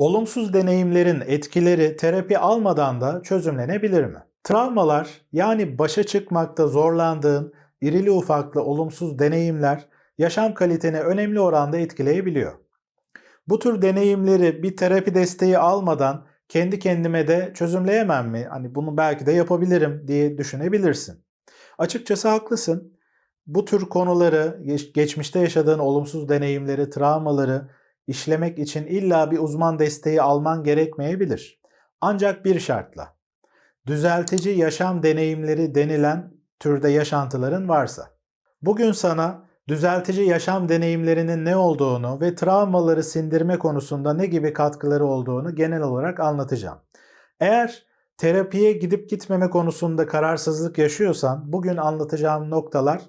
Olumsuz deneyimlerin etkileri terapi almadan da çözümlenebilir mi? Travmalar yani başa çıkmakta zorlandığın irili ufaklı olumsuz deneyimler yaşam kaliteni önemli oranda etkileyebiliyor. Bu tür deneyimleri bir terapi desteği almadan kendi kendime de çözümleyemem mi? Hani bunu belki de yapabilirim diye düşünebilirsin. Açıkçası haklısın. Bu tür konuları, geç- geçmişte yaşadığın olumsuz deneyimleri, travmaları işlemek için illa bir uzman desteği alman gerekmeyebilir. Ancak bir şartla. Düzeltici yaşam deneyimleri denilen türde yaşantıların varsa. Bugün sana düzeltici yaşam deneyimlerinin ne olduğunu ve travmaları sindirme konusunda ne gibi katkıları olduğunu genel olarak anlatacağım. Eğer terapiye gidip gitmeme konusunda kararsızlık yaşıyorsan bugün anlatacağım noktalar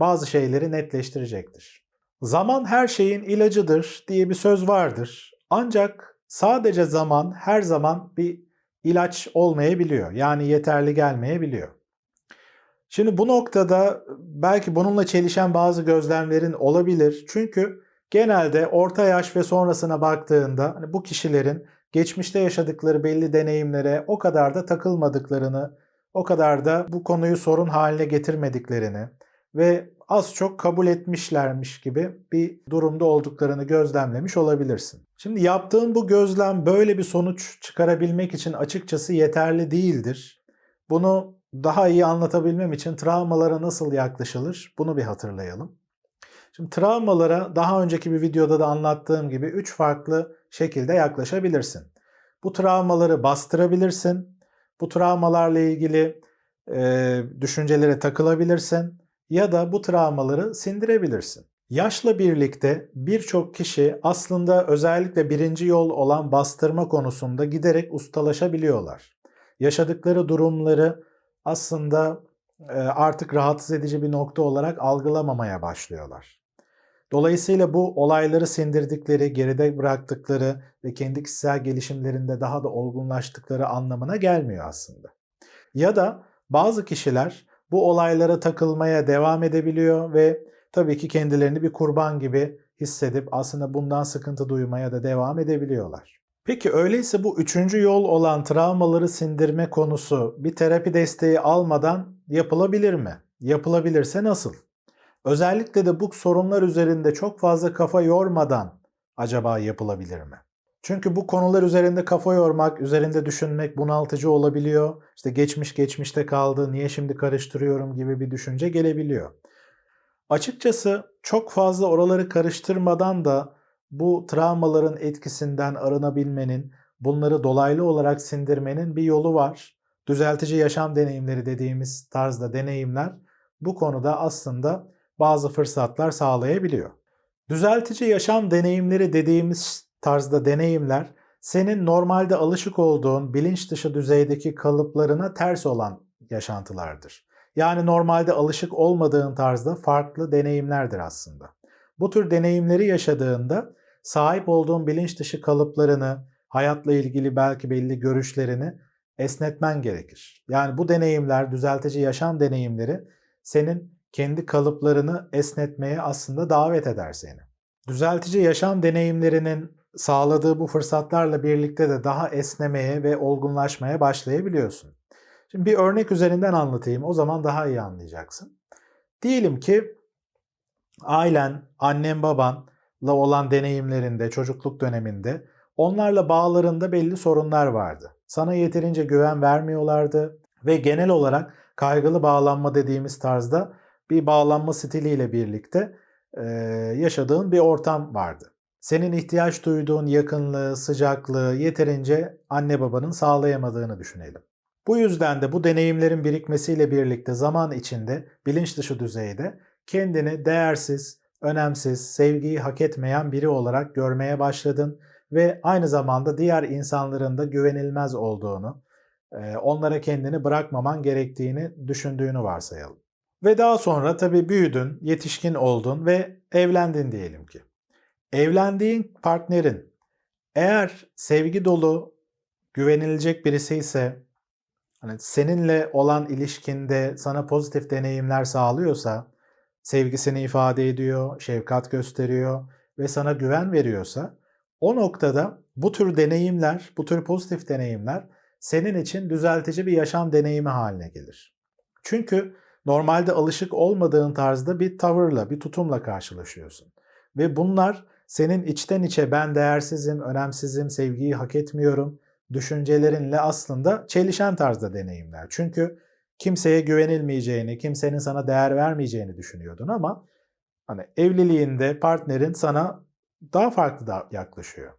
bazı şeyleri netleştirecektir. Zaman her şeyin ilacıdır diye bir söz vardır. Ancak sadece zaman her zaman bir ilaç olmayabiliyor. Yani yeterli gelmeyebiliyor. Şimdi bu noktada belki bununla çelişen bazı gözlemlerin olabilir. Çünkü genelde orta yaş ve sonrasına baktığında hani bu kişilerin geçmişte yaşadıkları belli deneyimlere o kadar da takılmadıklarını, o kadar da bu konuyu sorun haline getirmediklerini ve az çok kabul etmişlermiş gibi bir durumda olduklarını gözlemlemiş olabilirsin. Şimdi yaptığın bu gözlem böyle bir sonuç çıkarabilmek için açıkçası yeterli değildir. Bunu daha iyi anlatabilmem için travmalara nasıl yaklaşılır bunu bir hatırlayalım. Şimdi travmalara daha önceki bir videoda da anlattığım gibi 3 farklı şekilde yaklaşabilirsin. Bu travmaları bastırabilirsin. Bu travmalarla ilgili e, düşüncelere takılabilirsin ya da bu travmaları sindirebilirsin. Yaşla birlikte birçok kişi aslında özellikle birinci yol olan bastırma konusunda giderek ustalaşabiliyorlar. Yaşadıkları durumları aslında e, artık rahatsız edici bir nokta olarak algılamamaya başlıyorlar. Dolayısıyla bu olayları sindirdikleri, geride bıraktıkları ve kendi kişisel gelişimlerinde daha da olgunlaştıkları anlamına gelmiyor aslında. Ya da bazı kişiler bu olaylara takılmaya devam edebiliyor ve tabii ki kendilerini bir kurban gibi hissedip aslında bundan sıkıntı duymaya da devam edebiliyorlar. Peki öyleyse bu üçüncü yol olan travmaları sindirme konusu bir terapi desteği almadan yapılabilir mi? Yapılabilirse nasıl? Özellikle de bu sorunlar üzerinde çok fazla kafa yormadan acaba yapılabilir mi? Çünkü bu konular üzerinde kafa yormak, üzerinde düşünmek bunaltıcı olabiliyor. İşte geçmiş geçmişte kaldı, niye şimdi karıştırıyorum gibi bir düşünce gelebiliyor. Açıkçası çok fazla oraları karıştırmadan da bu travmaların etkisinden arınabilmenin, bunları dolaylı olarak sindirmenin bir yolu var. Düzeltici yaşam deneyimleri dediğimiz tarzda deneyimler bu konuda aslında bazı fırsatlar sağlayabiliyor. Düzeltici yaşam deneyimleri dediğimiz tarzda deneyimler senin normalde alışık olduğun bilinç dışı düzeydeki kalıplarına ters olan yaşantılardır. Yani normalde alışık olmadığın tarzda farklı deneyimlerdir aslında. Bu tür deneyimleri yaşadığında sahip olduğun bilinç dışı kalıplarını, hayatla ilgili belki belli görüşlerini esnetmen gerekir. Yani bu deneyimler, düzeltici yaşam deneyimleri senin kendi kalıplarını esnetmeye aslında davet eder seni. Düzeltici yaşam deneyimlerinin sağladığı bu fırsatlarla birlikte de daha esnemeye ve olgunlaşmaya başlayabiliyorsun. Şimdi bir örnek üzerinden anlatayım. O zaman daha iyi anlayacaksın. Diyelim ki ailen, annen, babanla olan deneyimlerinde, çocukluk döneminde onlarla bağlarında belli sorunlar vardı. Sana yeterince güven vermiyorlardı ve genel olarak kaygılı bağlanma dediğimiz tarzda bir bağlanma stiliyle birlikte yaşadığın bir ortam vardı. Senin ihtiyaç duyduğun yakınlığı, sıcaklığı yeterince anne babanın sağlayamadığını düşünelim. Bu yüzden de bu deneyimlerin birikmesiyle birlikte zaman içinde bilinç dışı düzeyde kendini değersiz, önemsiz, sevgiyi hak etmeyen biri olarak görmeye başladın ve aynı zamanda diğer insanların da güvenilmez olduğunu, e, onlara kendini bırakmaman gerektiğini düşündüğünü varsayalım. Ve daha sonra tabii büyüdün, yetişkin oldun ve evlendin diyelim ki. Evlendiğin partnerin eğer sevgi dolu, güvenilecek birisi ise, hani seninle olan ilişkinde sana pozitif deneyimler sağlıyorsa, sevgisini ifade ediyor, şefkat gösteriyor ve sana güven veriyorsa, o noktada bu tür deneyimler, bu tür pozitif deneyimler senin için düzeltici bir yaşam deneyimi haline gelir. Çünkü normalde alışık olmadığın tarzda bir tavırla, bir tutumla karşılaşıyorsun. Ve bunlar senin içten içe ben değersizim, önemsizim, sevgiyi hak etmiyorum düşüncelerinle aslında çelişen tarzda deneyimler. Çünkü kimseye güvenilmeyeceğini, kimsenin sana değer vermeyeceğini düşünüyordun ama hani evliliğinde partnerin sana daha farklı da yaklaşıyor.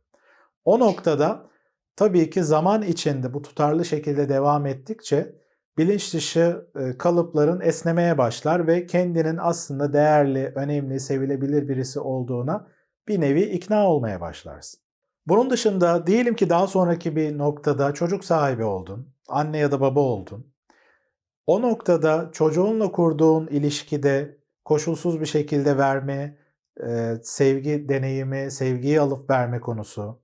O noktada tabii ki zaman içinde bu tutarlı şekilde devam ettikçe bilinç dışı e, kalıpların esnemeye başlar ve kendinin aslında değerli, önemli, sevilebilir birisi olduğuna bir nevi ikna olmaya başlarsın. Bunun dışında diyelim ki daha sonraki bir noktada çocuk sahibi oldun, anne ya da baba oldun. O noktada çocuğunla kurduğun ilişkide koşulsuz bir şekilde verme, e, sevgi deneyimi, sevgiyi alıp verme konusu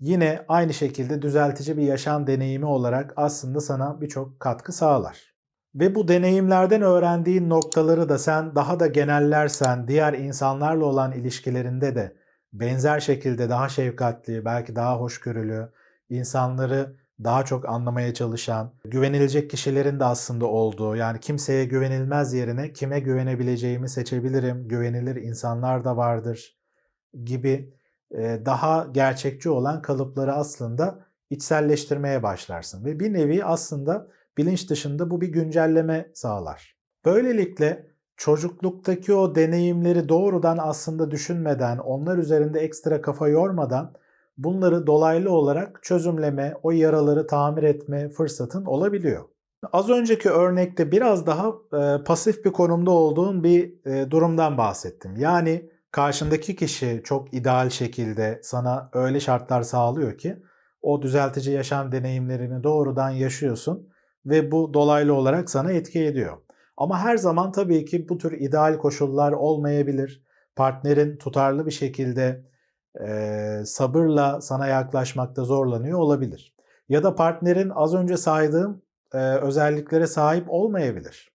yine aynı şekilde düzeltici bir yaşam deneyimi olarak aslında sana birçok katkı sağlar. Ve bu deneyimlerden öğrendiğin noktaları da sen daha da genellersen diğer insanlarla olan ilişkilerinde de benzer şekilde daha şefkatli, belki daha hoşgörülü, insanları daha çok anlamaya çalışan, güvenilecek kişilerin de aslında olduğu, yani kimseye güvenilmez yerine kime güvenebileceğimi seçebilirim, güvenilir insanlar da vardır gibi daha gerçekçi olan kalıpları aslında içselleştirmeye başlarsın. Ve bir nevi aslında bilinç dışında bu bir güncelleme sağlar. Böylelikle çocukluktaki o deneyimleri doğrudan aslında düşünmeden, onlar üzerinde ekstra kafa yormadan bunları dolaylı olarak çözümleme, o yaraları tamir etme fırsatın olabiliyor. Az önceki örnekte biraz daha e, pasif bir konumda olduğun bir e, durumdan bahsettim. Yani karşındaki kişi çok ideal şekilde sana öyle şartlar sağlıyor ki o düzeltici yaşam deneyimlerini doğrudan yaşıyorsun ve bu dolaylı olarak sana etki ediyor. Ama her zaman tabii ki bu tür ideal koşullar olmayabilir. Partnerin tutarlı bir şekilde e, sabırla sana yaklaşmakta zorlanıyor olabilir. Ya da partnerin az önce saydığım e, özelliklere sahip olmayabilir.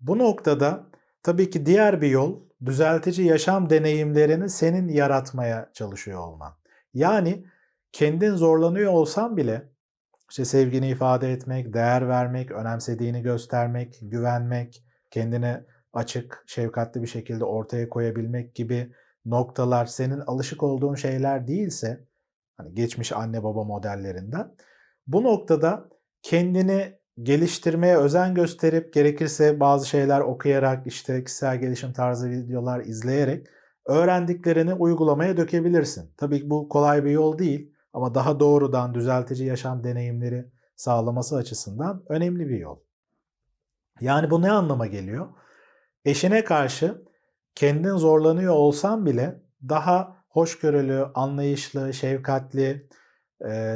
Bu noktada tabii ki diğer bir yol düzeltici yaşam deneyimlerini senin yaratmaya çalışıyor olman. Yani kendin zorlanıyor olsan bile işte sevgini ifade etmek, değer vermek, önemsediğini göstermek, güvenmek, kendine açık, şefkatli bir şekilde ortaya koyabilmek gibi noktalar senin alışık olduğun şeyler değilse hani geçmiş anne baba modellerinden bu noktada kendini geliştirmeye özen gösterip gerekirse bazı şeyler okuyarak işte kişisel gelişim tarzı videolar izleyerek öğrendiklerini uygulamaya dökebilirsin. Tabii bu kolay bir yol değil ama daha doğrudan düzeltici yaşam deneyimleri sağlaması açısından önemli bir yol. Yani bu ne anlama geliyor? Eşine karşı kendin zorlanıyor olsan bile daha hoşgörülü, anlayışlı, şefkatli,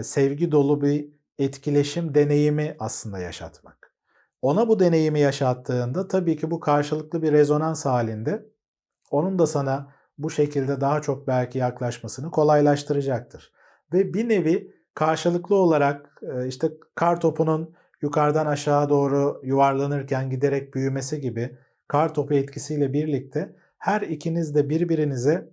sevgi dolu bir etkileşim deneyimi aslında yaşatmak. Ona bu deneyimi yaşattığında tabii ki bu karşılıklı bir rezonans halinde onun da sana bu şekilde daha çok belki yaklaşmasını kolaylaştıracaktır. Ve bir nevi karşılıklı olarak işte kar topunun yukarıdan aşağı doğru yuvarlanırken giderek büyümesi gibi kar topu etkisiyle birlikte her ikiniz de birbirinize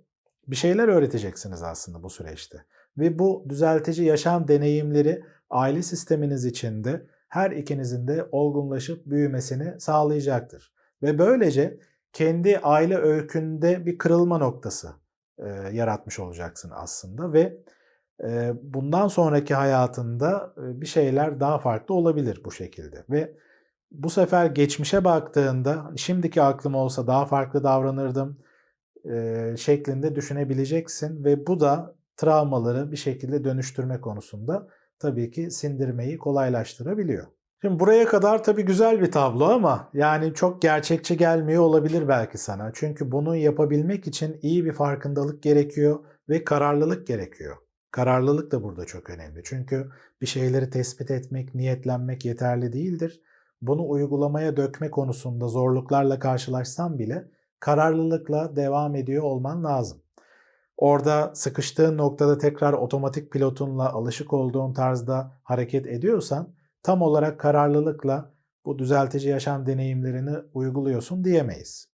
bir şeyler öğreteceksiniz aslında bu süreçte. Ve bu düzeltici yaşam deneyimleri aile sisteminiz içinde her ikinizin de olgunlaşıp büyümesini sağlayacaktır. Ve böylece kendi aile öykünde bir kırılma noktası e, yaratmış olacaksın aslında ve e, bundan sonraki hayatında e, bir şeyler daha farklı olabilir bu şekilde. Ve bu sefer geçmişe baktığında şimdiki aklım olsa daha farklı davranırdım e, şeklinde düşünebileceksin ve bu da travmaları bir şekilde dönüştürme konusunda tabii ki sindirmeyi kolaylaştırabiliyor. Şimdi buraya kadar tabii güzel bir tablo ama yani çok gerçekçi gelmiyor olabilir belki sana. Çünkü bunu yapabilmek için iyi bir farkındalık gerekiyor ve kararlılık gerekiyor. Kararlılık da burada çok önemli. Çünkü bir şeyleri tespit etmek, niyetlenmek yeterli değildir. Bunu uygulamaya dökme konusunda zorluklarla karşılaşsan bile kararlılıkla devam ediyor olman lazım. Orada sıkıştığın noktada tekrar otomatik pilotunla alışık olduğun tarzda hareket ediyorsan tam olarak kararlılıkla bu düzeltici yaşam deneyimlerini uyguluyorsun diyemeyiz.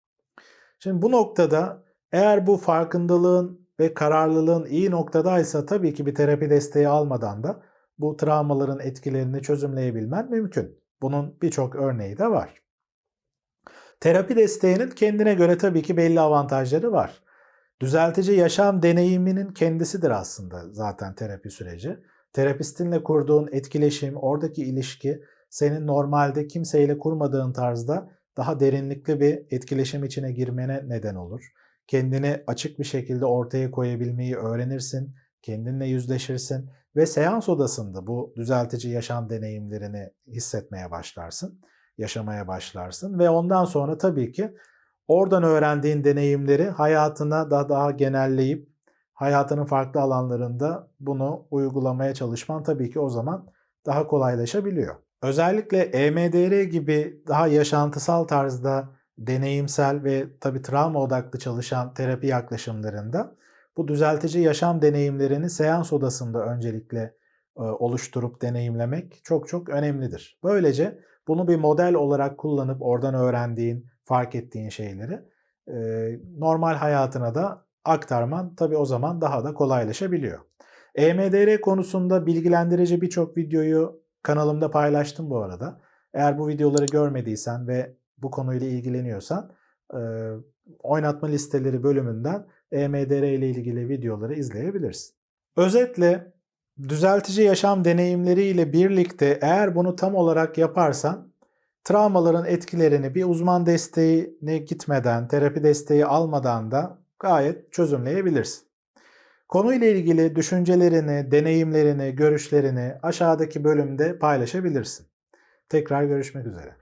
Şimdi bu noktada eğer bu farkındalığın ve kararlılığın iyi noktadaysa tabii ki bir terapi desteği almadan da bu travmaların etkilerini çözümleyebilmen mümkün. Bunun birçok örneği de var. Terapi desteğinin kendine göre tabii ki belli avantajları var. Düzeltici yaşam deneyiminin kendisidir aslında zaten terapi süreci. Terapistinle kurduğun etkileşim, oradaki ilişki senin normalde kimseyle kurmadığın tarzda daha derinlikli bir etkileşim içine girmene neden olur. Kendini açık bir şekilde ortaya koyabilmeyi öğrenirsin, kendinle yüzleşirsin ve seans odasında bu düzeltici yaşam deneyimlerini hissetmeye başlarsın, yaşamaya başlarsın ve ondan sonra tabii ki oradan öğrendiğin deneyimleri hayatına da daha genelleyip hayatının farklı alanlarında bunu uygulamaya çalışman tabii ki o zaman daha kolaylaşabiliyor. Özellikle EMDR gibi daha yaşantısal tarzda deneyimsel ve tabii travma odaklı çalışan terapi yaklaşımlarında bu düzeltici yaşam deneyimlerini seans odasında öncelikle e, oluşturup deneyimlemek çok çok önemlidir. Böylece bunu bir model olarak kullanıp oradan öğrendiğin, fark ettiğin şeyleri e, normal hayatına da aktarman tabii o zaman daha da kolaylaşabiliyor. EMDR konusunda bilgilendirici birçok videoyu kanalımda paylaştım bu arada. Eğer bu videoları görmediysen ve bu konuyla ilgileniyorsan e, oynatma listeleri bölümünden EMDR ile ilgili videoları izleyebilirsin. Özetle düzeltici yaşam deneyimleriyle birlikte eğer bunu tam olarak yaparsan travmaların etkilerini bir uzman desteğine gitmeden, terapi desteği almadan da gayet çözümleyebilirsin. Konuyla ilgili düşüncelerini, deneyimlerini, görüşlerini aşağıdaki bölümde paylaşabilirsin. Tekrar görüşmek üzere.